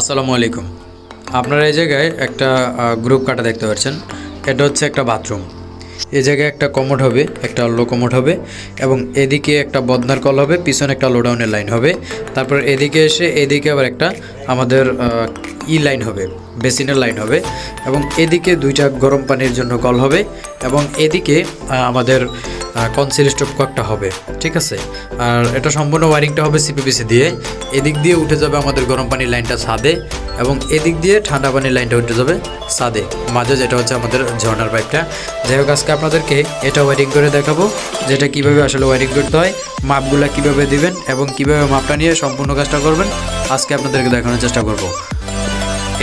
আসসালামু আলাইকুম। আপনারা এই জায়গায় একটা গ্রুপ কাটা দেখতে পাচ্ছেন। এটা হচ্ছে একটা বাথরুম এ জায়গায় একটা কমোড হবে, একটা লো কমোড হবে এবং এদিকে একটা বদনার কল হবে, পিছনে একটা লোডাউনের লাইন হবে। তারপর এদিকে এসে, এদিকে আবার একটা আমাদের ই লাইন হবে, বেসিনের লাইন হবে এবং এদিকে দুইটা গরম পানির জন্য কল হবে এবং এদিকে আমাদের কনসিল স্টোভ কয়েকটা হবে, ঠিক আছে? আর এটা সম্পূর্ণ ওয়ারিংটা হবে সিপিপিসি দিয়ে, এদিক দিয়ে উঠে যাবে আমাদের গরম পানির লাইনটা ছাদে এবং এদিক দিয়ে ঠান্ডা পানির লাইনটা উঠে যাবে ছাদে। মাঝে যেটা হচ্ছে আমাদের ঝর্নার পাইপটা যাই হোক, আজকে আপনাদেরকে এটা ওয়ারিং করে দেখাবো, যেটা কীভাবে আসলে ওয়ারিং করতে হয়, মাপগুলা কীভাবে দিবেন এবং কীভাবে মাপটা নিয়ে সম্পূর্ণ কাজটা করবেন, আজকে আপনাদেরকে দেখানোর চেষ্টা করব।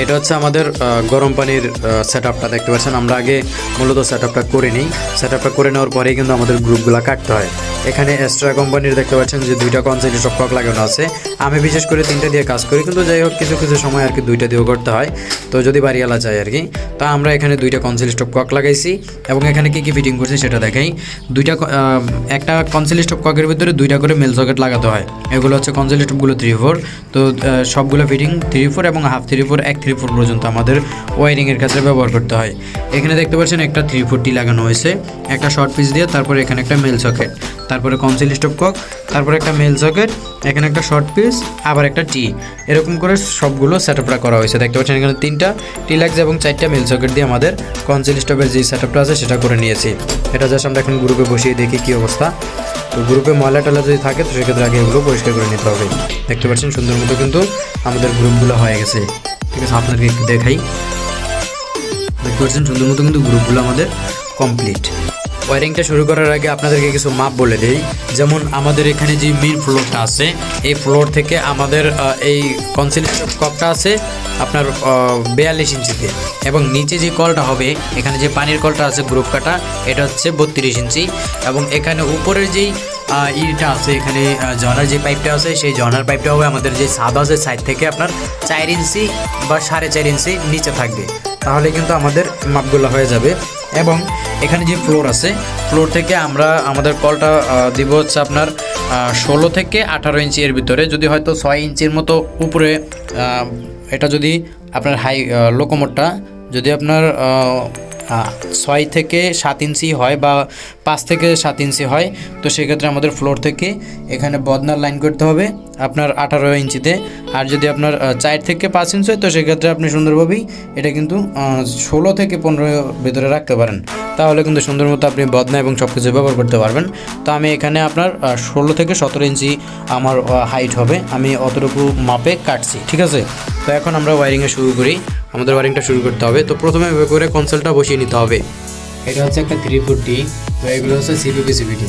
এটা হচ্ছে আমাদের গরম পানির সেট আপটা দেখতে পাচ্ছেন। আমরা আগে মূলত সেট আপটা করে নিই। সেট আপটা করে নেওয়ার পরেই কিন্তু আমাদের গ্রুপগুলো কাটতে হয়। এখানে এক্সট্রা কোম্পানির দেখতে পাচ্ছেন যে দুইটা কনসেন্ট্রেট কক লাগানো আছে। আমি বিশেষ করে তিনটা দিয়ে কাজ করি, কিন্তু যাই হোক, কিছু কিছু সময় আর কি দুইটা দিয়েও করতে হয়। তো যদি বাড়িওয়ালা যায় আর কি, তা আমরা এখানে দুইটা কনসিল স্টপ কক লাগাইছি এবং এখানে কি কি ফিটিং করছি সেটা দেখাই। দুইটা একটা কনসিল স্টপ ককের ভিতরে দুইটা করে মেল সকেট লাগাতে হয়। এগুলো হচ্ছে কনসিল স্টপগুলো থ্রি ফোর তো সবগুলো ফিটিং থ্রি ফোর এবং হাফ থ্রি ফোর এক থ্রি ফোর পর্যন্ত আমাদের ওয়ারিংয়ের ক্ষেত্রে ব্যবহার করতে হয়। এখানে দেখতে পাচ্ছেন একটা থ্রি ফোরটি লাগানো হয়েছে। একটা শর্ট পিস দিয়ে, তারপরে এখানে একটা মেল সকেট তারপরে কনসিল স্টপ কক তারপরে একটা মেল সকেট এখানে একটা শর্ট পিস আবার একটা টি এরকম করে সবগুলো সেট করা হয়েছে। দেখতে পাচ্ছেন এখানে তিনটা টি লাগছে এবং চারটা মেল সকেট দিয়ে আমাদের কনসিল স্টপের যে সেট আছে, সেটা করে নিয়েছি। এটা জাস্ট আমরা এখন গ্রুপে বসিয়ে দেখি কী অবস্থা। তো গ্রুপে ময়লা টয়লা যদি থাকে, তো সেক্ষেত্রে আগে এগুলো পরিষ্কার করে নিতে হবে। দেখতে পাচ্ছেন সুন্দর মতো কিন্তু আমাদের গ্রুপগুলো হয়ে গেছে। ঠিক আছে আপনাদেরকে একটু দেখাই। দেখতে পাচ্ছেন, সুন্দর মতো কিন্তু গ্রুপগুলো আমাদের কমপ্লিট ওয়ারিংটা শুরু করার আগে আপনাদেরকে কিছু মাপ বলে দেই। যেমন আমাদের এখানে যে মেন ফ্লোরটা আছে, এই ফ্লোর থেকে আমাদের এই কনসিলেশন কপটা আছে আপনার বিয়াল্লিশ ইঞ্চিতে। এবং নিচে যে কলটা হবে, এখানে যে পানির কলটা আছে গ্রুপ কাটা, এটা হচ্ছে বত্রিশ ইঞ্চি। এবং এখানে উপরের যেই ইটা আছে, এখানে জনার যে পাইপটা আছে, সেই জনার পাইপটা হবে আমাদের যে সাদ আছে সাইড থেকে আপনার চার ইঞ্চি বা সাড়ে চার ইঞ্চি নিচে থাকবে। তাহলে কিন্তু আমাদের মাপগুলো হয়ে যাবে। এবং এখানে যে ফ্লোর আছে ফ্লোর থেকে আমরা আমাদের কলটা দিব হচ্ছে আপনার ষোলো থেকে আঠারো ইঞ্চি এর ভিতরে। যদি হয়তো ছয় ইঞ্চির মতো উপরে এটা যদি আপনার হাই লোকোমোটটা যদি আপনার ছয় থেকে সাত ইঞ্চি হয় বা পাঁচ থেকে সাত ইঞ্চি হয়। তো সেক্ষেত্রে আমাদের ফ্লোর থেকে এখানে বদনার লাইন করতে হবে। আপনার আঠারো ইঞ্চিতে। আর যদি আপনার চার থেকে পাঁচ ইঞ্চ হয়, তো সেক্ষেত্রে আপনি সুন্দরভাবেই এটা কিন্তু ষোলো থেকে পনেরো ভেতরে রাখতে পারেন। তাহলে কিন্তু সুন্দর মতো আপনি বদনা এবং সব কিছু ব্যবহার করতে পারবেন। তো আমি এখানে আপনার ষোলো থেকে সতেরো ইঞ্চি আমার হাইট হবে। আমি অতটুকু মাপে কাটছি, ঠিক আছে? তো এখন আমরা ওয়ারিংয়ে শুরু করি। আমাদের ওয়ারিংটা শুরু করতে হবে। তো প্রথমে এভাবে করে কনসোলটা বসিয়ে নিতে হবে। এটা হচ্ছে একটা থ্রি ফুটি তো এগুলো হচ্ছে সিপিপি সিপিটি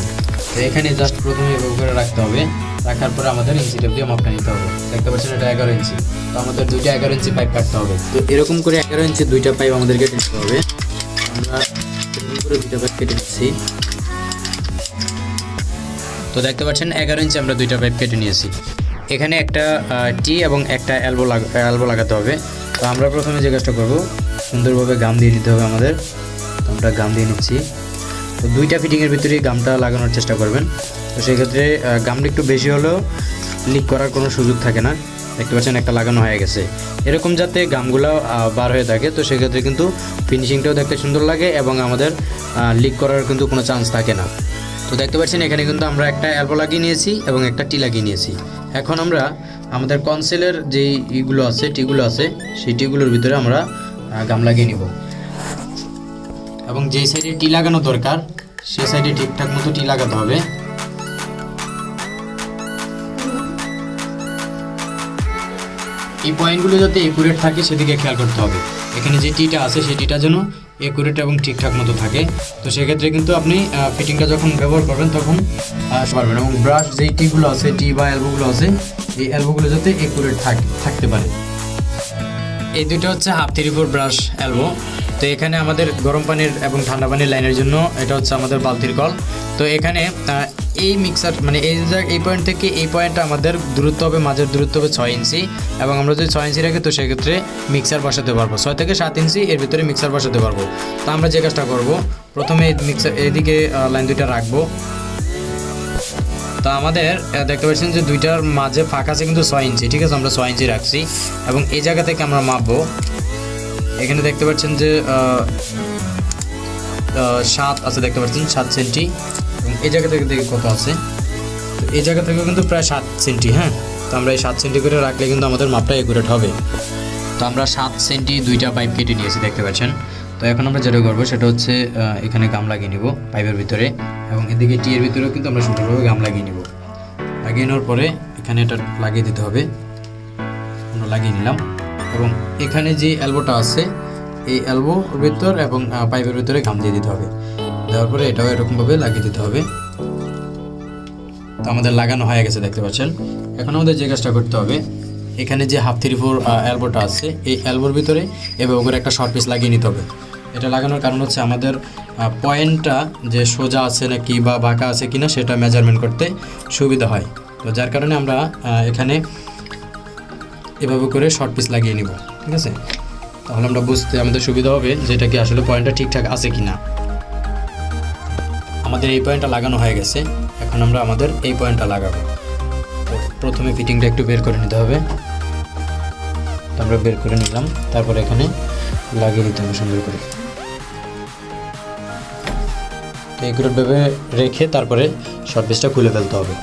তো এখানে জাস্ট প্রথমে এভাবে করে রাখতে হবে। রাখার পরে আমাদের ইঞ্চি টেপ দিয়ে মাপটা নিতে হবে। দেখতে পাচ্ছেন এটা এগারো ইঞ্চি তো আমাদের দুইটা এগারো ইঞ্চি পাইপ কাটতে হবে। তো এরকম করে এগারো ইঞ্চি দুইটা পাইপ আমাদেরকে নিতে হবে। আমরা করে দুইটা পাইপ কেটে নিচ্ছি। তো দেখতে পাচ্ছেন এগারো ইঞ্চি আমরা দুইটা পাইপ কেটে নিয়েছি। এখানে একটা টি এবং একটা অ্যালবো লাগা অ্যালবো লাগাতে হবে। তো আমরা প্রথমে যে কাজটা করব, সুন্দরভাবে গাম দিয়ে নিতে হবে আমাদের। তো আমরা গাম দিয়ে নিচ্ছি। তো দুইটা ফিটিংয়ের ভিতরেই গামটা লাগানোর চেষ্টা করবেন। তো সেক্ষেত্রে গামটা একটু বেশি হলেও লিক করার কোনো সুযোগ থাকে না। দেখতে পাচ্ছেন একটা লাগানো হয়ে গেছে। এরকম যাতে গামগুলো বার হয়ে থাকে, তো সেক্ষেত্রে কিন্তু ফিনিশিংটাও দেখতে সুন্দর লাগে এবং আমাদের লিক করার কিন্তু কোনো চান্স থাকে না। তো দেখতে পাচ্ছেন, এখানে কিন্তু আমরা একটা অ্যালবো লাগিয়ে নিয়েছি এবং একটা টি লাগিয়ে নিয়েছি। এখন আমরা আমাদের কনসেলের যে ইগুলো আছে টিগুলো আছে, সেই টিগুলোর ভিতরে আমরা গাম লাগিয়ে নিব। এবং যেই সাইডে টি লাগানো দরকার, সেই সাইডে ঠিকঠাক মতো টি লাগাতে হবে। এই পয়েন্টগুলো যাতে একুরেট থাকে, সেদিকে খেয়াল করতে হবে। এখানে যে টিটা আছে, সেই টিটা যেন একুরেট এবং ঠিকঠাক মতো থাকে। তো সেক্ষেত্রে কিন্তু আপনি ফিটিংটা যখন ব্যবহার করবেন, তখন পারবেন এবং ব্রাশ যেই টিগুলো আছে, টি বা অ্যালবোগুলো আছে, এই অ্যালবোগুলো যাতে একুরেট থাকতে পারে। এই দুটো হচ্ছে half three four brass elbow তো এখানে আমাদের গরম পানির এবং ঠান্ডা পানির লাইনের জন্য এটা হচ্ছে আমাদের বালতির কল। তো এখানে এই মিক্সার মানে এই এই পয়েন্ট থেকে এই পয়েন্টটা আমাদের দূরত্ব হবে, মাঝের দূরত্ব হবে ছয় ইঞ্চি। এবং আমরা যদি ছয় ইঞ্চি রাখি, তো সেক্ষেত্রে মিক্সার বসাতে পারব। ছয় থেকে সাত ইঞ্চি, এর ভিতরে মিক্সার বসাতে পারব। তো আমরা যে কাজটা করব, প্রথমে মিক্সার এদিকে লাইন দুইটা রাখব। তো আমাদের দেখতে পাচ্ছেন যে দুইটার মাঝে ফাঁকা আছে কিন্তু ছয় ইঞ্চি, ঠিক আছে? আমরা ছয় ইঞ্চি রাখছি। এবং এই জায়গা থেকে আমরা মাপবো। এখানে দেখতে পাচ্ছেন যে সাত আছে, দেখতে পাচ্ছেন, সাত সেন্টি এবং এই জায়গা থেকে দেখি কত আছে। তো এই জায়গা থেকে কিন্তু প্রায় সাত সেন্টি হ্যাঁ? তো আমরা এই সাত সেন্টি করে রাখলে কিন্তু আমাদের মাপটা একুরেট হবে। তো আমরা সাত সেন্টি দুইটা পাইপ কেটে নিয়েছি, দেখতে পাচ্ছেন। তো এখন আমরা যেটা করব, সেটা হচ্ছে এখানে গাম লাগিয়ে নিব পাইপের ভিতরে। এবং এদিকে টিয়ের ভিতরেও কিন্তু আমরা সুন্দরভাবে গাম লাগিয়ে নিব। লাগিয়ে নেওয়ার পরে এখানে এটা লাগিয়ে দিতে হবে। আমরা লাগিয়ে নিলাম। এবং এখানে যে এলবোটা আছে, এই এলবোর ভিতর এবং পাইপের ভিতরে গাম দিয়ে দিতে হবে। দেওয়ার পরে এটাও এরকমভাবে লাগিয়ে দিতে হবে। তো আমাদের লাগানো হয়ে গেছে, দেখতে পাচ্ছেন। এখন আমাদের যে কাজটা করতে হবে, এখানে যে হাফ থ্রি ফোর অ্যালবোটা আছে, এই অ্যালবোর ভিতরে এভাবে করে একটা শর্ট পিস লাগিয়ে নিতে হবে। এটা লাগানোর কারণ হচ্ছে আমাদের পয়েন্টটা যে সোজা আছে নাকি বা বাঁকা আছে কিনা সেটা মেজারমেন্ট করতে সুবিধা হয়। তো যার কারণে আমরা এখানে এভাবে করে শর্ট পিস লাগিয়ে নিব, ঠিক আছে? তাহলে আমরা বুঝতে, আমাদের সুবিধা হবে যে এটা কি আসলে পয়েন্টটা ঠিকঠাক আছে কিনা। আমাদের এই পয়েন্টটা লাগানো হয়ে গেছে, এখন আমরা আমাদের এই পয়েন্টটা লাগাবো। প্রথমে ফিটিংটা একটু বের করে নিতে হবে। আমরা বের করে নিলাম, তারপরে এখানে লাগিয়ে দিতে হবে সুন্দর করে। এইগুলো ভেবে রেখে তারপরে শর্ট পিসটা খুলে ফেলতে হবে।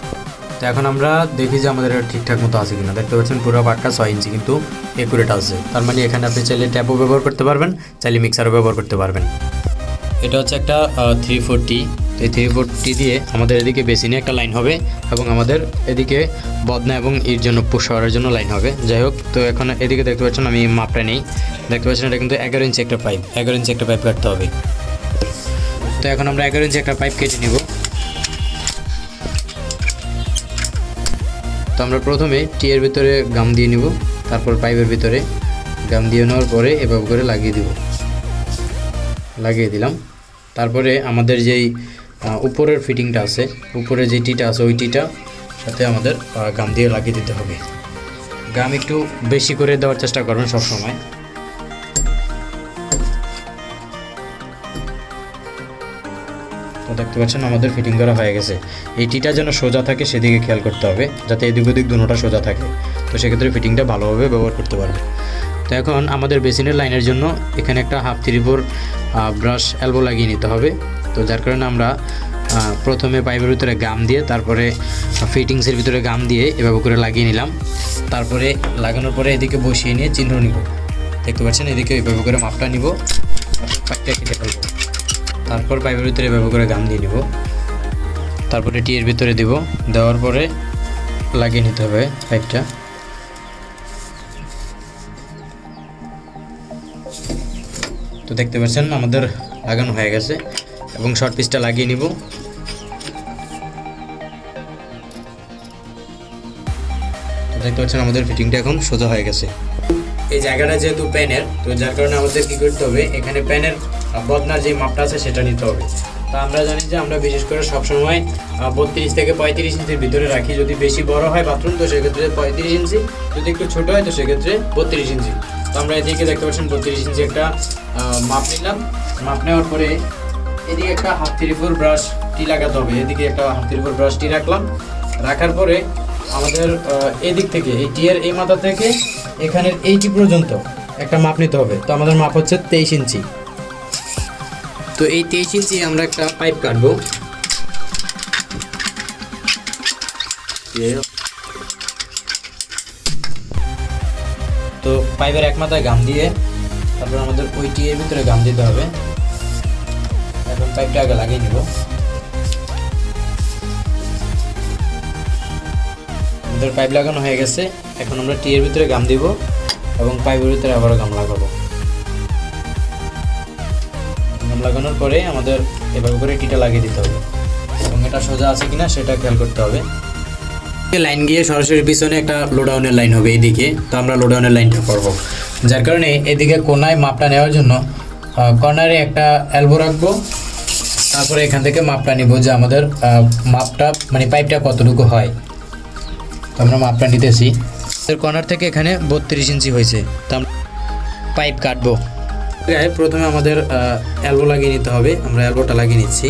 তো এখন আমরা দেখি যে আমাদের এটা ঠিকঠাক মতো আছে কিনা। দেখতে পাচ্ছেন পুরো পাক্কা ছয় ইঞ্চি কিন্তু একুরেট আছে। তার মানে এখানে আপনি চাইলে ট্যাপও ব্যবহার করতে পারবেন, চাইলে মিক্সারও ব্যবহার করতে পারবেন। এটা হচ্ছে একটা থ্রি ফোরটি এই থ্রি ফোরটি দিয়ে আমাদের এদিকে বেসিনে একটা লাইন হবে এবং আমাদের এদিকে বদনা এবং এর জন্য পুশ করার জন্য লাইন হবে। যাই হোক, তো এখন এদিকে দেখতে পাচ্ছেন আমি মাপটা নেই। দেখতে পাচ্ছেন এটা কিন্তু এগারো ইঞ্চি একটা পাইপ এগারো ইঞ্চি একটা পাইপ কাটতে হবে। তো এখন আমরা এগারো ইঞ্চি একটা পাইপ কেটে নিব। তো আমরা প্রথমে টিয়ের ভিতরে গাম দিয়ে নিব, তারপর পাইপের ভিতরে গাম দিয়ে নেওয়ার পরে এভাবে করে লাগিয়ে দিব। লাগিয়ে দিলাম। তারপরে আমাদের যেই উপরের ফিটিংটা আছে, উপরে যে টিটা আছে ওই টিটা সাথে আমাদের গাম দিয়ে লাগিয়ে দিতে হবে। গাম একটু বেশি করে দেওয়ার চেষ্টা করবেন সব দেখতে পাচ্ছেন আমাদের ফিটিং করা হয়ে গেছে। এই টিটা যেন সোজা থাকে, সেদিকে খেয়াল করতে হবে, যাতে এদিক ওদিক দুটোটা সোজা থাকে। তো সেক্ষেত্রে ফিটিংটা ভালোভাবে ব্যবহার করতে পারবে। তো এখন আমাদের বেসিনের লাইনের জন্য এখানে একটা half three four brass elbow লাগিয়ে নিতে হবে। তো যার কারণে আমরা প্রথমে পাইপের ভিতরে গাম দিয়ে, তারপরে ফিটিংসের ভিতরে গাম দিয়ে এভাবে করে লাগিয়ে নিলাম। তারপরে লাগানোর পরে এদিকে বসিয়ে নিয়ে চিহ্ন নিব। দেখতে পাচ্ছেন? এদিকে এভাবে করে মাপটা নিব। পাইপটা কেটে ফেলব। তারপর পাইপের ভিতরে এভাবে করে গাম দিয়ে নিব। তারপরে টিয়ের ভিতরে দিব। দেওয়ার পরে লাগিয়ে নিতে হবে পাইপটা। তো দেখতে পাচ্ছেন, আমাদের লাগানো হয়ে গেছে এবং শর্ট পিসটা লাগিয়ে নিব। দেখতে পাচ্ছেন, আমাদের ফিটিংটা এখন সোজা হয়ে গেছে। এই জায়গাটা যেহেতু প্যানের, তো যার কারণে আমাদের কি করতে হবে, এখানে প্যানের বদনার যে মাপটা আছে সেটা নিতে হবে। তো আমরা জানি যে আমরা বিশেষ করে সবসময় বত্রিশ থেকে পঁয়ত্রিশ ইঞ্চির ভিতরে রাখি। যদি বেশি বড় হয় বাথরুম তো সেক্ষেত্রে পঁয়ত্রিশ ইঞ্চি। যদি একটু ছোট হয়, তো সেক্ষেত্রে বত্রিশ ইঞ্চি। তো আমরা এদিকে দেখতে পাচ্ছেন বত্রিশ ইঞ্চি একটা মাপ নিলাম। মাপ নেওয়ার পরে এদিকে একটা half three four brass tee লাগাতে হবে। এদিকে একটা half three four brass tee রাখলাম। রাখার পরে আমাদের এদিক থেকে, এই টিয়ের এই মাথা থেকে এখানের এইটি পর্যন্ত একটা মাপ নিতে হবে। তো আমাদের মাপ হচ্ছে তেইশ ইঞ্চি। তো এই তেইশ ইঞ্চি আমরা একটা পাইপ কাটবো। তো পাইপের এক মাথায় গাম দিয়ে তারপর আমাদের ওই টিয়ের ভিতরে গাম দিতে হবে। এখন পাইপটা আগে লাগিয়ে নিব। আমাদের পাইপ লাগানো হয়ে গেছে। এখন আমরা টিয়ের ভিতরে গাম দিব এবং পাইপের ভিতরে আবারও গাম লাগাবো। লাগানোর পরে আমাদের এভাবে করে টিটা লাগিয়ে দিতে হবে। এবং এটা সোজা আছে কিনা সেটা খেয়াল করতে হবে। লাইন গিয়ে সরাসরি পিছনে একটা লোডাউনের লাইন হবে এইদিকে তো আমরা লোডাউনের লাইনটা করব। যার কারণে এদিকে কোনায় মাপটা নেওয়ার জন্য কর্নারে একটা অ্যালবো রাখব। তারপরে এখান থেকে মাপটা নিব যে আমাদের মাপটা মানে পাইপটা কতটুকু হয়। তো আমরা মাপটা নিতেছি। কর্নার থেকে এখানে বত্রিশ ইঞ্চি হয়েছে। তো আমরা পাইপ কাটবো। জায়গায় প্রথমে আমাদের এলবো লাগিয়ে নিতে হবে। আমরা এলবোটা লাগিয়ে নিচ্ছি।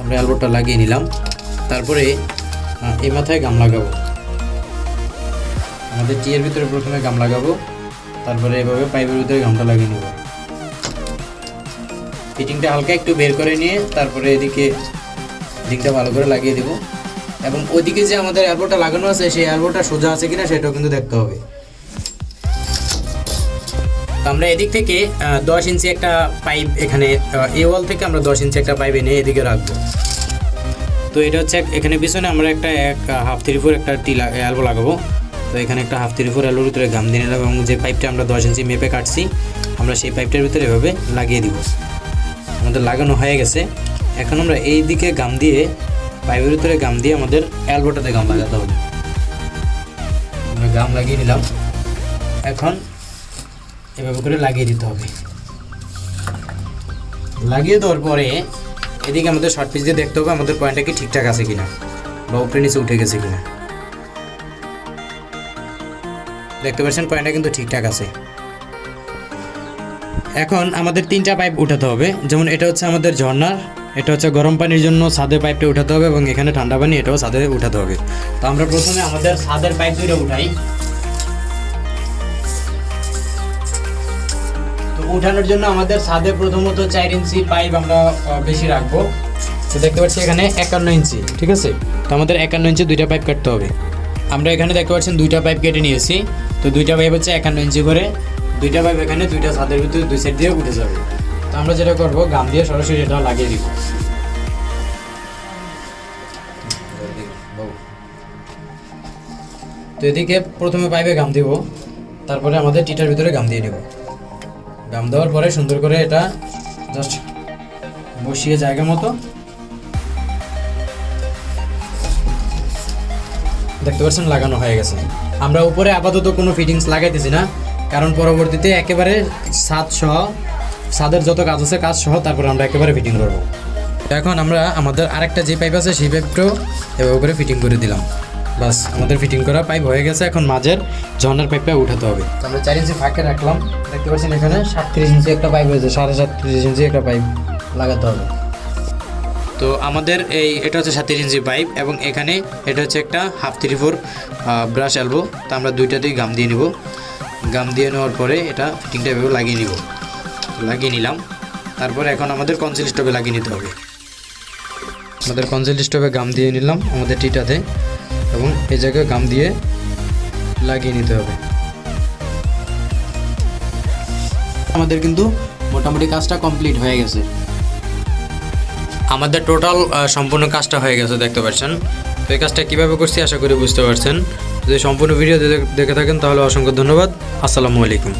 আমরা এলবোটা লাগিয়ে নিলাম। তারপরে এই মাথায় গাম লাগাবো। আমাদের টিয়ের ভিতরে প্রথমে গাম লাগাবো। তারপরে এভাবে পাইপের ভিতরে গামটা লাগিয়ে নেব। ফিটিংটা হালকা একটু বের করে নিয়ে, তারপরে এদিকে দিকটা ভালো করে লাগিয়ে দেবো। এবং ওইদিকে যে আমাদের এয়ারপোর্টটা লাগানো আছে, সেই এয়ারপোর্টটা সোজা আছে কিনা, সেটাও কিন্তু দেখতে হবে। আমরা এদিক থেকে দশ ইঞ্চি একটা পাইপ এখানে এ ওয়াল থেকে আমরা দশ ইঞ্চি একটা পাইপ এনে এদিকে রাখব। তো এটা হচ্ছে এখানে পিছনে আমরা একটা এক হাফ থ্রি ফোর একটা টি অ্যালবো লাগাবো। তো এখানে একটা হাফ থ্রি ফোর অ্যালবোর ভিতরে গাম দিয়ে নিলাম এবং যে পাইপটা আমরা দশ ইঞ্চি মেপে কাটছি, আমরা সেই পাইপটার ভিতরে এভাবে লাগিয়ে দিব। আমাদের লাগানো হয়ে গেছে। এখন আমরা এই দিকে গাম দিয়ে পাইপের ভিতরে গাম দিয়ে আমাদের অ্যালবোটাতে গাম লাগাতে হবে। আমরা গাম লাগিয়ে নিলাম। এখন এভাবে করে লাগিয়ে দিতে হবে। লাগিয়ে দেওয়ার পরে এদিকে আমাদের শর্ট পিস দিয়ে দেখতে হবে আমাদের পয়েন্টটা কি ঠিকঠাক আছে কিনা বা উপরে নিচে উঠে গেছে কিনা। দেখতে পাচ্ছেন পয়েন্টটা কিন্তু ঠিকঠাক আছে। এখন আমাদের তিনটা পাইপ উঠাতে হবে। যেমন এটা হচ্ছে আমাদের ঝর্ণার, এটা হচ্ছে গরম পানির জন্য ছাদে পাইপটা উঠাতে হবে এবং এখানে ঠান্ডা পানি এটাও ছাদে উঠাতে হবে। তো আমরা প্রথমে আমাদের ছাদের পাইপ দুইটা উঠাই। উঠানোর জন্য আমাদের ছাদে প্রথমত চার ইঞ্চি পাইপ আমরা বেশি রাখব। তো দেখতে পাচ্ছি এখানে একান্ন ইঞ্চি, ঠিক আছে? তো আমাদের একান্ন ইঞ্চি দুইটা পাইপ কাটতে হবে। আমরা এখানে দেখতে পাচ্ছেন দুইটা পাইপ কেটে নিয়েছি। তো দুইটা পাইপ হচ্ছে একান্ন ইঞ্চি করে, দুইটা পাইপ এখানে, দুইটা ছাদের ভিতরে দুই সাইড দিয়ে উঠে যাবে। তো আমরা যেটা করব, গাম দিয়ে সরাসরি এটা লাগিয়ে দিব। তো এদিকে প্রথমে পাইপে গাম দিব, তারপরে আমাদের টিটার ভিতরে গাম দিয়ে নেব। গাম দেওয়ার পরে সুন্দর করে এটা জাস্ট বসিয়ে জায়গা মতো। দেখতে পাচ্ছেন, লাগানো হয়ে গেছে। আমরা উপরে আপাতত কোনো ফিটিংস লাগাইতেছি না, কারণ পরবর্তীতে একেবারে ছাদ সহ, ছাদের যত কাজ আছে কাজ সহ, তারপর আমরা একেবারে ফিটিং করব এখন আমরা আমাদের আরেকটা যে পাইপ আছে, সেই পাইপটাও এভাবে করে ফিটিং করে দিলাম। বাস, আমাদের ফিটিং করা পাইপ হয়ে গেছে, এখন মাঝের ঝর্নার পাইপটা উঠাতে হবে। আমরা চার ইঞ্চি ফাঁকে রাখলাম, দেখতে পাচ্ছেন এখানে সাতত্রিশ ইঞ্চি একটা পাইপ হয়েছে সাড়ে সাতত্রিশ ইঞ্চি একটা পাইপ লাগাতে হবে। তো আমাদের এই, এটা হচ্ছে সাতত্রিশ ইঞ্চি পাইপ এবং এখানে এটা হচ্ছে একটা half three four brass elbow তা আমরা দুইটাতেই গাম দিয়ে নিব। গাম দিয়ে নেওয়ার পরে এটা ফিটিংটা এভাবে লাগিয়ে নিব। লাগিয়ে নিলাম। তারপরে এখন আমাদের কনসিল স্টোভে লাগিয়ে নিতে হবে। আমাদের কনসিল স্টোভে গাম দিয়ে নিলাম, আমাদের টিটাতে এবং এই জায়গায় গাম দিয়ে লাগিয়ে নিতে হবে। আমাদের কিন্তু মোটামুটি কাজটা কমপ্লিট হয়ে গেছে। আমাদের টোটাল সম্পূর্ণ কাজটা হয়ে গেছে, দেখতে পাচ্ছেন। তো এই কাজটা কীভাবে করছি আশা করি বুঝতে পারছেন। যদি সম্পূর্ণ ভিডিও দেখে থাকেন, তাহলে অসংখ্য ধন্যবাদ। আসসালামু আলাইকুম।